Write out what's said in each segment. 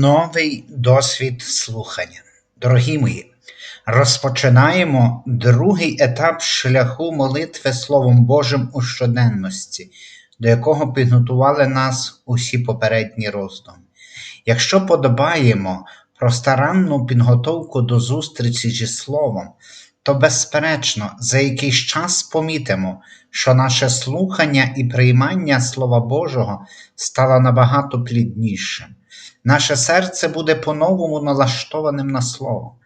новий досвід слухання. Дорогі мої, розпочинаємо другий етап шляху молитви Словом Божим у щоденності, до якого підготували нас усі попередні роздуми. Якщо подобаємо про старанну підготовку до зустрічі зі Словом, то, безперечно, за якийсь час помітимо, що наше слухання і приймання Слова Божого стало набагато пліднішим. Наше серце буде по-новому налаштованим на Слово.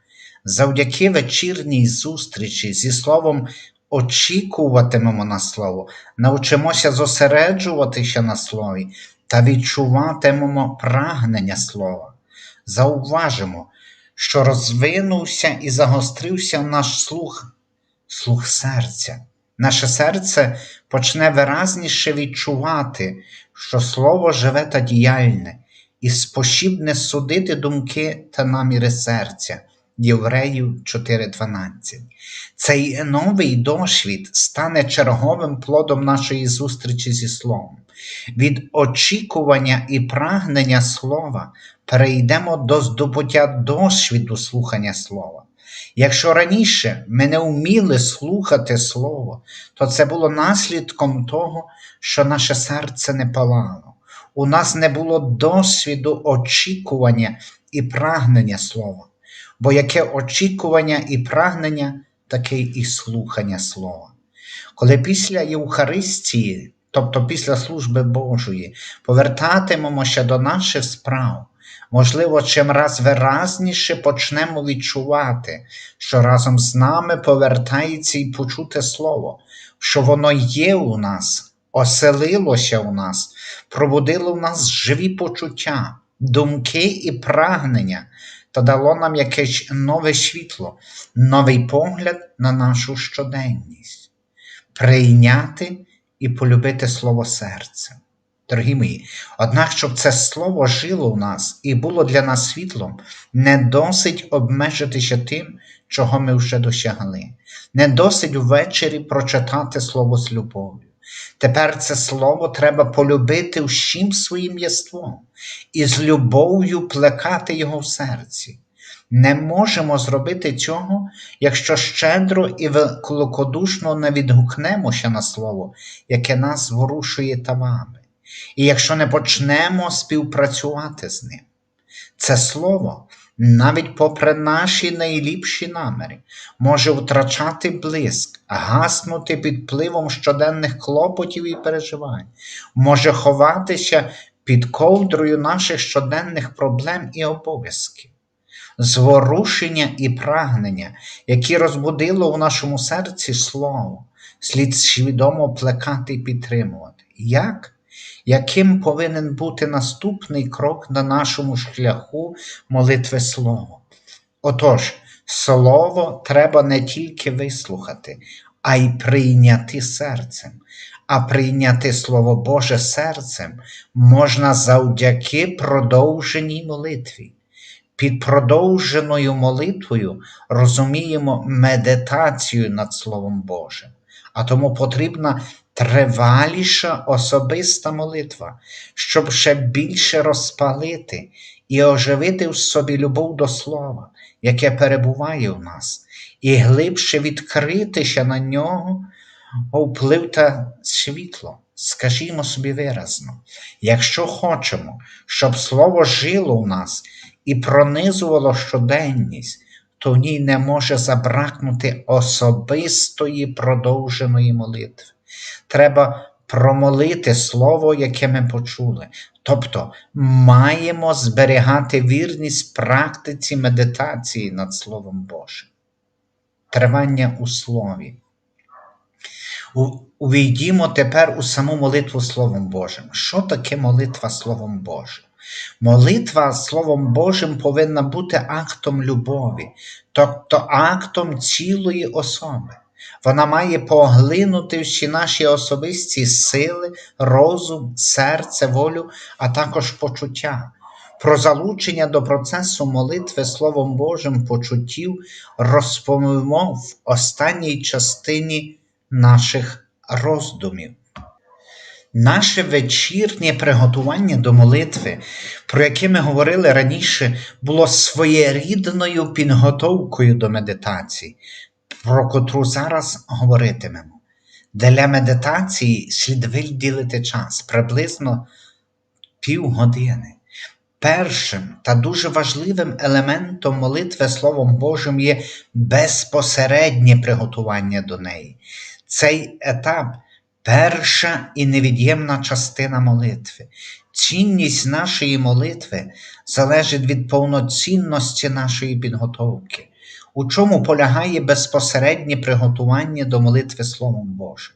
Завдяки вечірній зустрічі зі Словом очікуватимемо на Слово, навчимося зосереджуватися на Слові та відчуватимемо прагнення Слова. Зауважимо, що розвинувся і загострився наш слух, слух серця. Наше серце почне виразніше відчувати, що Слово живе та діяльне, і спосібне судити думки та наміри серця. Євреїв 4:12. Цей новий досвід стане черговим плодом нашої зустрічі зі Словом. Від очікування і прагнення слова перейдемо до здобуття досвіду слухання слова. Якщо раніше ми не вміли слухати Слово, то це було наслідком того, що наше серце не палало. У нас не було досвіду очікування і прагнення слова. Бо яке очікування і прагнення, таке і слухання слова. Коли після Євхаристії, тобто після служби Божої, повертатимемося до наших справ, можливо, чим раз виразніше почнемо відчувати, що разом з нами повертається і почуте Слово, що воно є у нас, оселилося у нас, пробудило в нас живі почуття, думки і прагнення. Та дало нам якесь нове світло, новий погляд на нашу щоденність, прийняти і полюбити Слово серцем. Дорогі мої, однак, щоб це слово жило в нас і було для нас світлом, не досить обмежитися тим, чого ми вже досягли, не досить ввечері прочитати слово з любов'ю. Тепер це слово треба полюбити всім своїм єством і з любов'ю плекати його в серці. Не можемо зробити цього, якщо щедро і великодушно не відгукнемося на слово, яке нас ворушує тавами, і якщо не почнемо співпрацювати з ним. Це слово, навіть попри наші найліпші наміри, може втрачати блиск, гаснути під впливом щоденних клопотів і переживань, може ховатися під ковдрою наших щоденних проблем і обов'язків. Зворушення і прагнення, які розбудило у нашому серці слово, слід свідомо плекати і підтримувати. Як? Яким повинен бути наступний крок на нашому шляху молитви Слово? Отож, Слово треба не тільки вислухати, а й прийняти серцем. А прийняти Слово Боже серцем можна завдяки продовженій молитві. Під продовженою молитвою розуміємо медитацію над Словом Божим, а тому потрібна триваліша особиста молитва, щоб ще більше розпалити і оживити в собі любов до Слова, яке перебуває в нас, і глибше відкритися на нього вплив та світло. Скажімо собі виразно, якщо хочемо, щоб Слово жило в нас і пронизувало щоденність, то в ній не може забракнути особистої продовженої молитви. Треба промолити Слово, яке ми почули. Тобто маємо зберігати вірність практиці медитації над Словом Божим. Тривання у Слові. Увійдімо тепер у саму молитву Словом Божим. Що таке молитва Словом Божим? Молитва Словом Божим повинна бути актом любові, тобто актом цілої особи. Вона має поглинути всі наші особисті сили, розум, серце, волю, а також почуття. Про залучення до процесу молитви Словом Божим почуттів розповімо в останній частині наших роздумів. Наше вечірнє приготування до молитви, про яке ми говорили раніше, було своєрідною підготовкою до медитації, про котру зараз говоритимемо. Для медитації слід виділити час приблизно півгодини. Першим та дуже важливим елементом молитви Словом Божим є безпосереднє приготування до неї. Цей етап перша і невід'ємна частина молитви. Цінність нашої молитви залежить від повноцінності нашої підготовки. У чому полягає безпосереднє приготування до молитви Словом Божим?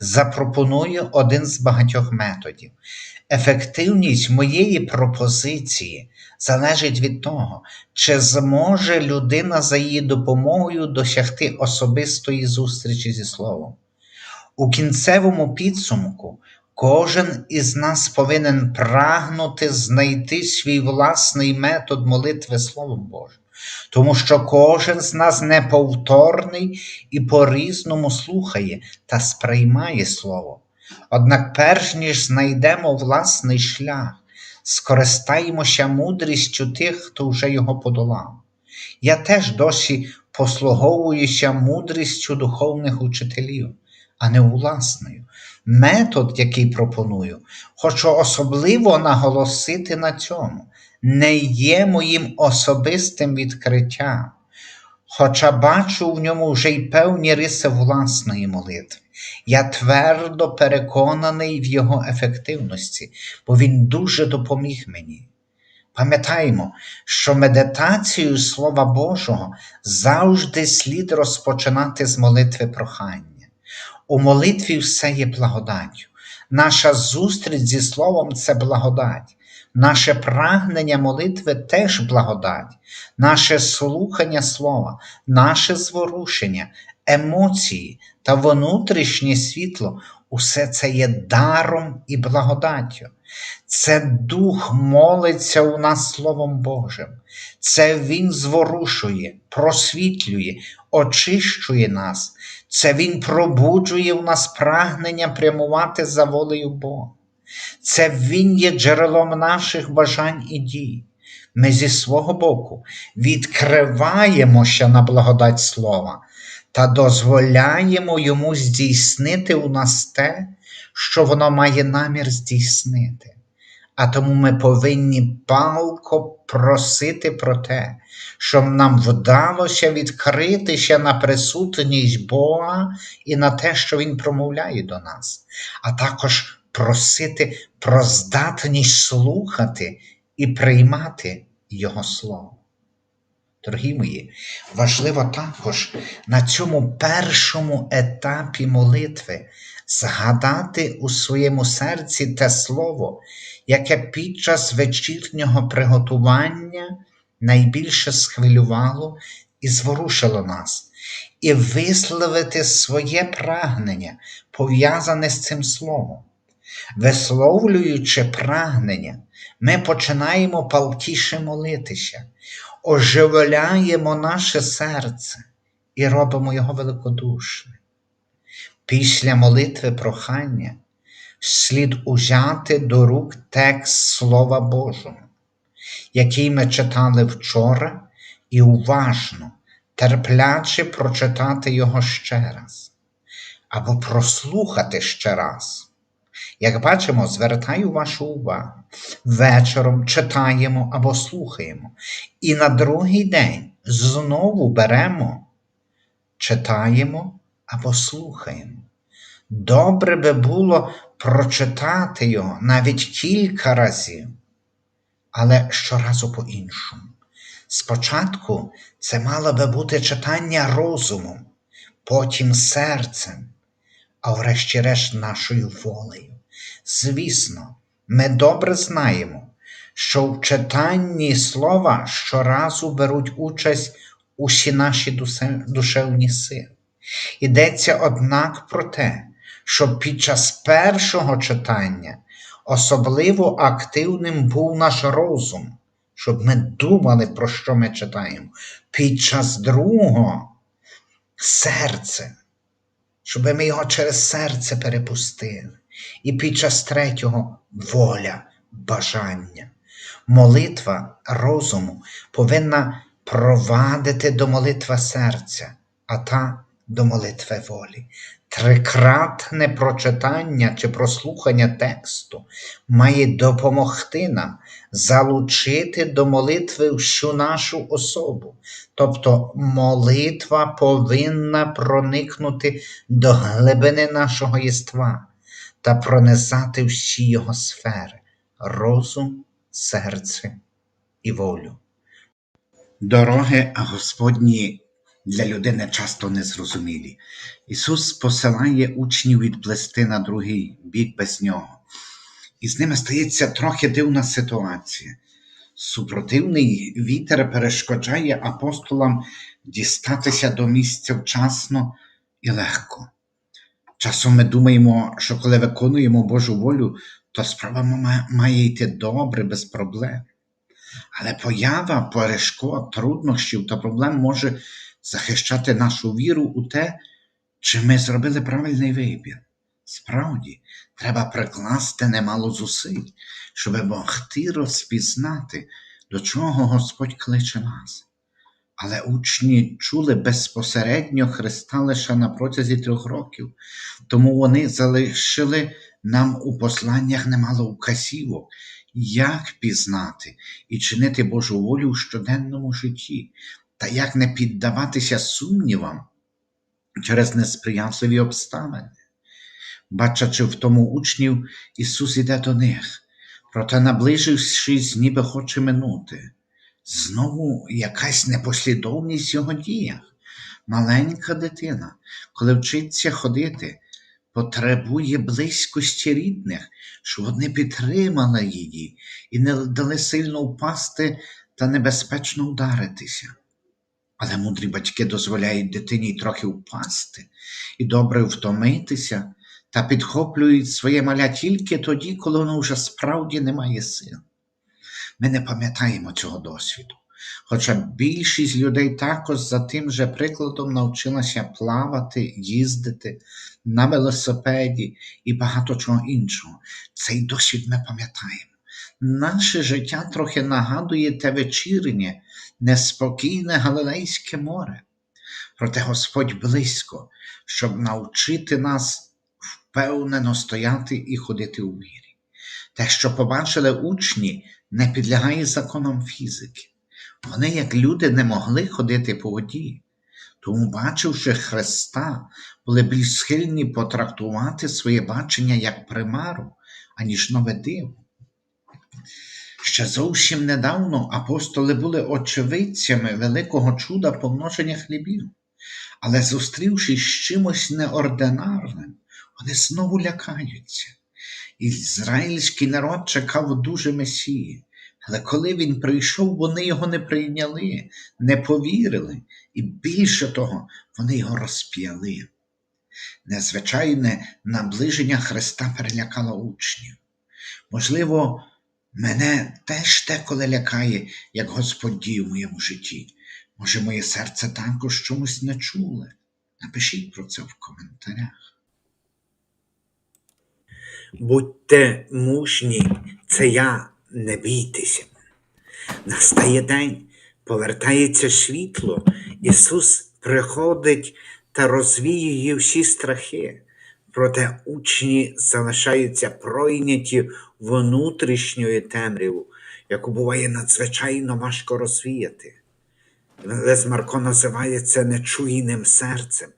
Запропоную один з багатьох методів. Ефективність моєї пропозиції залежить від того, чи зможе людина за її допомогою досягти особистої зустрічі зі Словом. У кінцевому підсумку кожен із нас повинен прагнути знайти свій власний метод молитви Словом Божим, тому що кожен з нас неповторний і по-різному слухає та сприймає Слово. Однак, перш ніж знайдемо власний шлях, скористаємося мудрістю тих, хто вже його подолав. Я теж досі послуговуюся мудрістю духовних учителів, а не власною. Метод, який пропоную, хочу особливо наголосити на цьому, не є моїм особистим відкриттям, хоча бачу в ньому вже й певні риси власної молитви. Я твердо переконаний в його ефективності, бо він дуже допоміг мені. Пам'ятаємо, що медитацію Слова Божого завжди слід розпочинати з молитви прохання. У молитві все є благодаттю. Наша зустріч зі Словом це благодать. Наше прагнення молитви теж благодать, наше слухання слова, наше зворушення, емоції та внутрішнє світло усе це є даром і благодаттю. Це Дух молиться у нас Словом Божим. Це Він зворушує, просвітлює, очищує нас. Це Він пробуджує в нас прагнення прямувати за волею Бога. Це Він є джерелом наших бажань і дій. Ми зі свого боку відкриваємося на благодать Слова та дозволяємо йому здійснити у нас те, що воно має намір здійснити. А тому ми повинні палко просити про те, щоб нам вдалося відкритися на присутність Бога і на те, що Він промовляє до нас, а також просити про здатність слухати і приймати Його Слово. Дорогі мої, важливо також на цьому першому етапі молитви згадати у своєму серці те слово, яке під час вечірнього приготування найбільше схвилювало і зворушило нас, і висловити своє прагнення, пов'язане з цим словом. Висловлюючи прагнення, ми починаємо палкіше молитися, оживляємо наше серце і робимо його великодушним. Після молитви прохання слід узяти до рук текст Слова Божого, який ми читали вчора, і уважно, терпляче прочитати його ще раз, або прослухати ще раз. Як бачимо, звертаю вашу увагу. Вечором читаємо або слухаємо, і на другий день знову беремо, читаємо або слухаємо. Добре би було прочитати його навіть кілька разів, але щоразу по-іншому. Спочатку це мало би бути читання розумом, потім серцем, а врешті-решт нашою волею. Звісно, ми добре знаємо, що в читанні слова щоразу беруть участь усі наші душевні сили. Йдеться однак про те, що під час першого читання особливо активним був наш розум, щоб ми думали, про що ми читаємо. Під час другого серце, щоб ми його через серце перепустили. І під час третього воля, бажання. Молитва розуму повинна провадити до молитва серця, а та до молитви волі. Трикратне прочитання чи прослухання тексту має допомогти нам залучити до молитви всю нашу особу. Тобто молитва повинна проникнути до глибини нашого єства та пронизати всі його сфери розум, серце і волю. Дороги Господні для людини часто незрозумілі. Ісус посилає учнів відплести на другий бік без нього. І з ними стається трохи дивна ситуація. Супротивний вітер перешкоджає апостолам дістатися до місця вчасно і легко. Часом ми думаємо, що коли виконуємо Божу волю, то справа має йти добре, без проблем. Але поява перешкод, труднощів та проблем може захищати нашу віру у те, чи ми зробили правильний вибір. Справді, треба прикласти немало зусиль, щоб могти розпізнати, до чого Господь кличе нас. Але учні чули безпосередньо Христа лише на протязі трьох років, тому вони залишили нам у посланнях немало указівок, як пізнати і чинити Божу волю в щоденному житті, та як не піддаватися сумнівам через несприятливі обставини. Бачачи в тому учнів, Ісус іде до них, проте, наближившись, ніби хоче минути. Знову якась непослідовність в його діях. Маленька дитина, коли вчиться ходити, потребує близькості рідних, щоб вони підтримали її і не дали сильно впасти та небезпечно вдаритися. Але мудрі батьки дозволяють дитині трохи впасти і добре втомитися та підхоплюють своє маля тільки тоді, коли воно вже справді не має сил. Ми не пам'ятаємо цього досвіду. Хоча більшість людей також за тим же прикладом навчилася плавати, їздити на велосипеді і багато чого іншого. Цей досвід ми пам'ятаємо. Наше життя трохи нагадує те вечірнє, неспокійне Галилейське море. Проте Господь близько, щоб навчити нас впевнено стояти і ходити у вірі. Те, що побачили учні, не підлягає законам фізики. Вони, як люди, не могли ходити по воді, тому, бачивши Христа, були більш схильні потрактувати своє бачення як примару, аніж нове диво. Ще зовсім недавно апостоли були очевидцями великого чуда помноження хлібів, але зустрівшись з чимось неординарним, вони знову лякаються. Ізраїльський народ чекав дуже Месії, але коли він прийшов, вони його не прийняли, не повірили, і більше того, вони його розп'яли. Незвичайне наближення Христа перелякало учнів. Можливо, мене теж деколи лякає, як Господь діє в моєму житті. Може, моє серце також чомусь не чуле. Напишіть про це в коментарях. Будьте мужні, це я, не бійтеся. Настає день, повертається світло, Ісус приходить та розвіює всі страхи, проте учні залишаються пройняті внутрішньою темряву, яку буває надзвичайно важко розвіяти. Лес Марко називає це нечуйним серцем,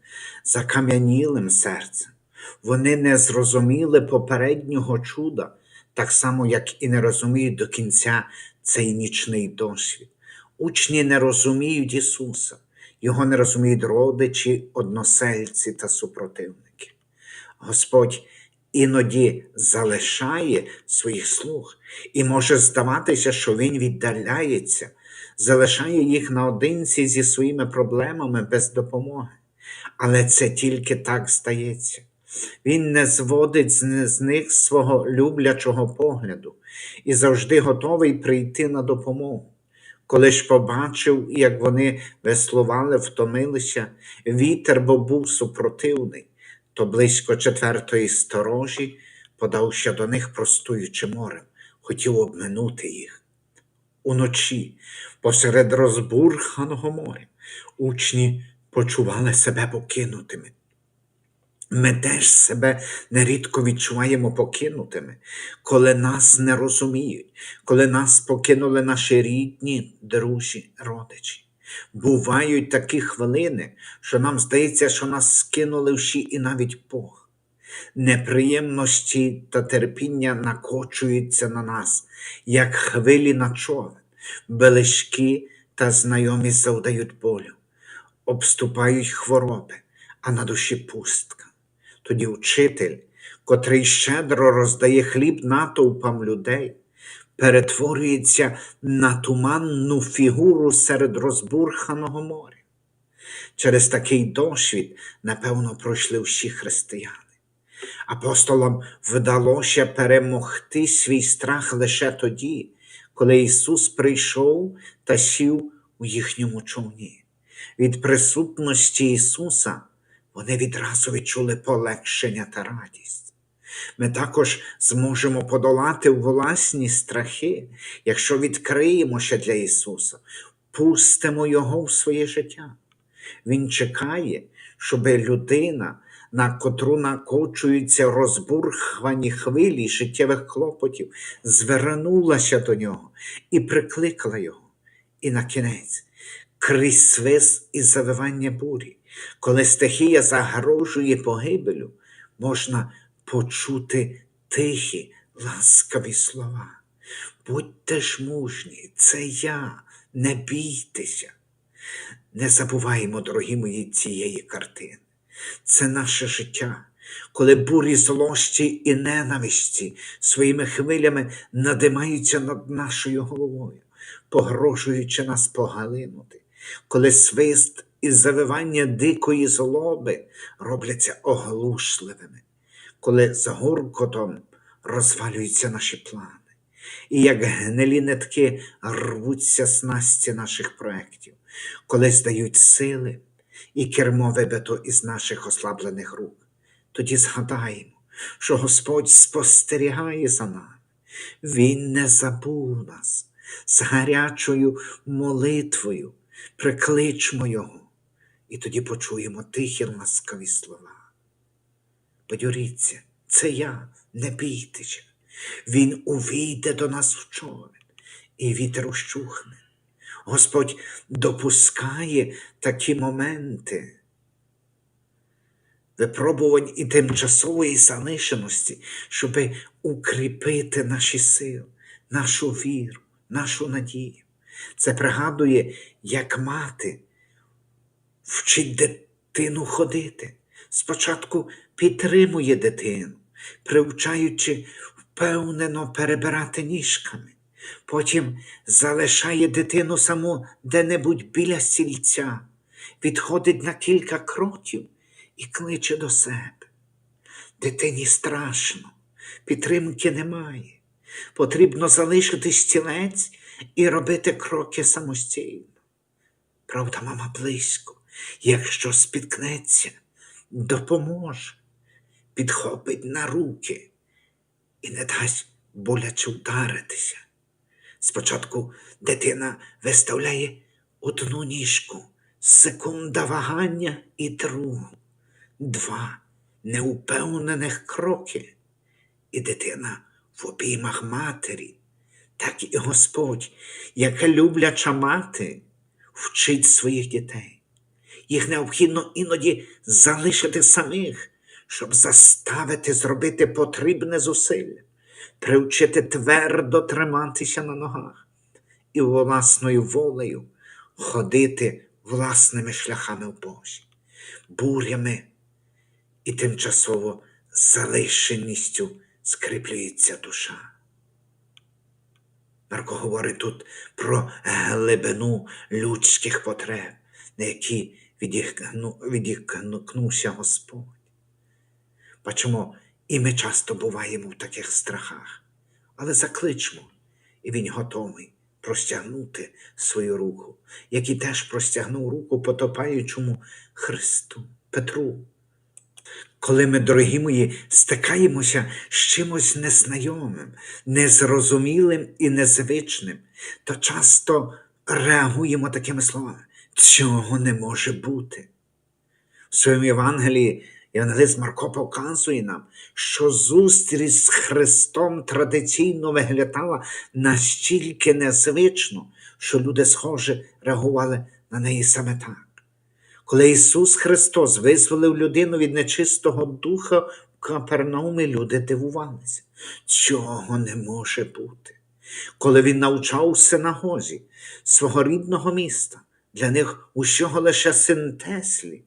закам'янілим серцем. Вони не зрозуміли попереднього чуда, так само, як і не розуміють до кінця цей нічний досвід. Учні не розуміють Ісуса, Його не розуміють родичі, односельці та супротивники. Господь іноді залишає своїх слуг, і може здаватися, що Він віддаляється, залишає їх наодинці зі своїми проблемами без допомоги. Але це тільки так стається. Він не зводить з них свого люблячого погляду і завжди готовий прийти на допомогу. Коли ж побачив, як вони веслували, втомилися, вітер бо був супротивний, то близько четвертої сторожі подався до них, простуючи морем, хотів обминути їх. Уночі, посеред розбурханого моря, учні почували себе покинутими. Ми теж себе нерідко відчуваємо покинутими, коли нас не розуміють, коли нас покинули наші рідні, друзі, родичі. Бувають такі хвилини, що нам здається, що нас скинули всі і навіть Бог. Неприємності та терпіння накочуються на нас, як хвилі на човен, белишки та знайомі завдають болю, обступають хвороби, а на душі пустка. Тоді вчитель, котрий щедро роздає хліб натовпам людей, перетворюється на туманну фігуру серед розбурханого моря. Через такий досвід, напевно, пройшли всі християни. Апостолам вдалося перемогти свій страх лише тоді, коли Ісус прийшов та сів у їхньому човні. Від присутності Ісуса вони відразу відчули полегшення та радість. Ми також зможемо подолати власні страхи, якщо відкриємося для Ісуса, пустимо Його в своє життя. Він чекає, щоб людина, на котру накочуються розбурхані хвилі життєвих клопотів, звернулася до нього і прикликала його. І на кінець, крізь свист і завивання бурі, коли стихія загрожує погибелю, можна почути тихі, ласкаві слова. Будьте ж мужні, це я, не бійтеся. Не забуваємо, дорогі мої, цієї картини. Це наше життя, коли бурі злості і ненависті своїми хвилями надимаються над нашою головою, погрожуючи нас погалинути, коли свист і завивання дикої злоби робляться оглушливими, коли з гуркотом розвалюються наші плани, і як гнилі нитки рвуться снасті наших проєктів, коли здають сили і кермо вибито із наших ослаблених рук. Тоді згадаємо, що Господь спостерігає за нами. Він не забув нас з гарячою молитвою, прикличмо Його, і тоді почуємо тихі ласкаві слова. Подюріться, це я, не бійтеся. Він увійде до нас в човен, і вітер ущухне. Господь допускає такі моменти випробувань і тимчасової залишеності, щоб укріпити наші сили, нашу віру, нашу надію. Це пригадує, як мати вчить дитину ходити. Спочатку підтримує дитину, привчаючи впевнено перебирати ніжками. Потім залишає дитину саму де-небудь біля стільця, відходить на кілька кроків і кличе до себе. Дитині страшно, підтримки немає. Потрібно залишити стілець і робити кроки самостійно. Правда, мама близько, якщо спіткнеться, допоможе, підхопить на руки і не дасть боляче вдаритися. Спочатку дитина виставляє одну ніжку, секунда вагання і другу, два неупевнених кроки, і дитина в обіймах матері, так і Господь, яка любляча мати, вчить своїх дітей. Їх необхідно іноді залишити самих, щоб заставити зробити потрібне зусилля, привчити твердо триматися на ногах і власною волею ходити власними шляхами в Божі, бурями і тимчасово залишеністю скріплюється душа. Марко говорить тут про глибину людських потреб, на які відіхну- Господь. Бачимо, і ми часто буваємо в таких страхах, але закличмо, і Він готовий простягнути свою руку, як і теж простягнув руку потопаючому Христу, Петру, Коли ми, дорогі мої, стикаємося з чимось незнайомим, незрозумілим і незвичним, то часто реагуємо такими словами: цього не може бути. В своєму Євангелії Євангелист Марко показує нам, що зустріч з Христом традиційно виглядала настільки незвично, що люди, схоже, реагували на неї саме так. Коли Ісус Христос визволив людину від нечистого духа в Капернаумі, люди дивувалися. Цього не може бути. Коли він навчав у синагозі свого рідного міста, для них усього лише син Теслі,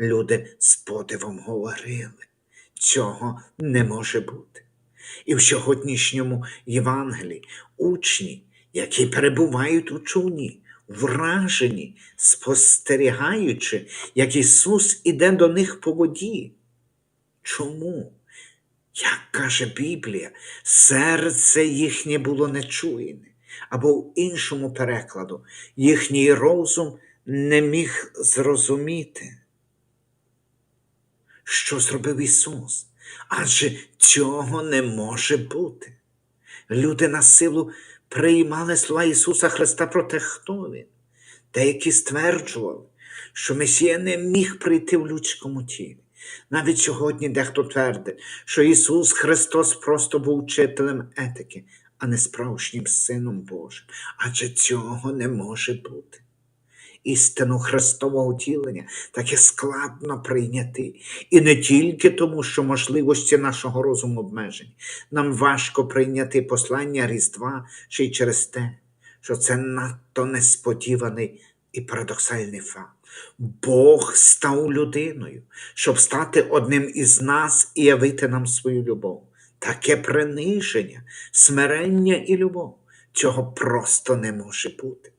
люди з подивом говорили, цього не може бути. І в сьогоднішньому Євангелії учні, які перебувають у човні, вражені, спостерігаючи, як Ісус іде до них по воді. Чому? Як каже Біблія, серце їхнє було нечуєне, або в іншому перекладу, їхній розум не міг зрозуміти, що зробив Ісус. Адже цього не може бути. Люди на силу приймали слова Ісуса Христа про те, хто Він. Деякі стверджували, що Месія не міг прийти в людському тілі. Навіть сьогодні дехто твердить, що Ісус Христос просто був вчителем етики, а не справжнім Сином Божим. Адже цього не може бути. Істину Христового втілення таке складно прийняти. І не тільки тому, що можливості нашого розуму обмежені. Нам важко прийняти послання Різдва ще й через те, що це надто несподіваний і парадоксальний факт. Бог став людиною, щоб стати одним із нас і явити нам свою любов. Таке приниження, смирення і любов. Цього просто не може бути.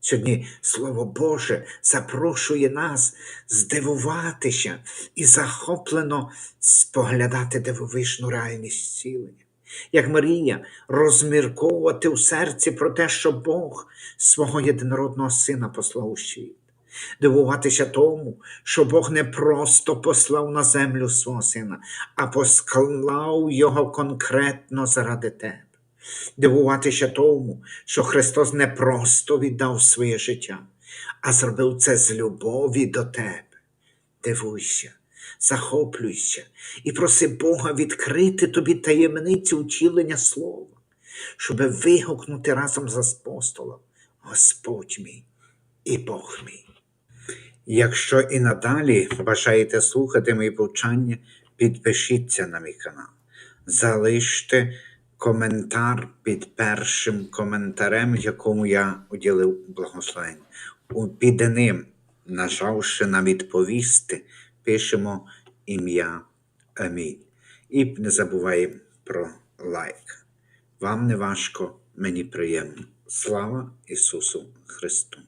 Сьогодні Слово Боже запрошує нас здивуватися і захоплено споглядати дивовижну реальність зцілення. Як Марія, розмірковувати у серці про те, що Бог свого єдинородного сина послав у світ. Дивуватися тому, що Бог не просто послав на землю свого сина, а посклав його конкретно заради тебе дивуватися тому, що Христос не просто віддав своє життя, а зробив це з любові до тебе. Дивуйся, захоплюйся і проси Бога відкрити тобі таємницю втілення слова, щоби вигукнути разом з апостолом Господь мій і Бог мій. Якщо і надалі бажаєте слухати мої повчання, підпишіться на мій канал, залиште коментар під першим коментарем, якому я уділив благословення. Під ним, нажавши на відповісти, пишемо ім'я Амінь. І не забуваємо про лайк. Вам не важко, мені приємно. Слава Ісусу Христу!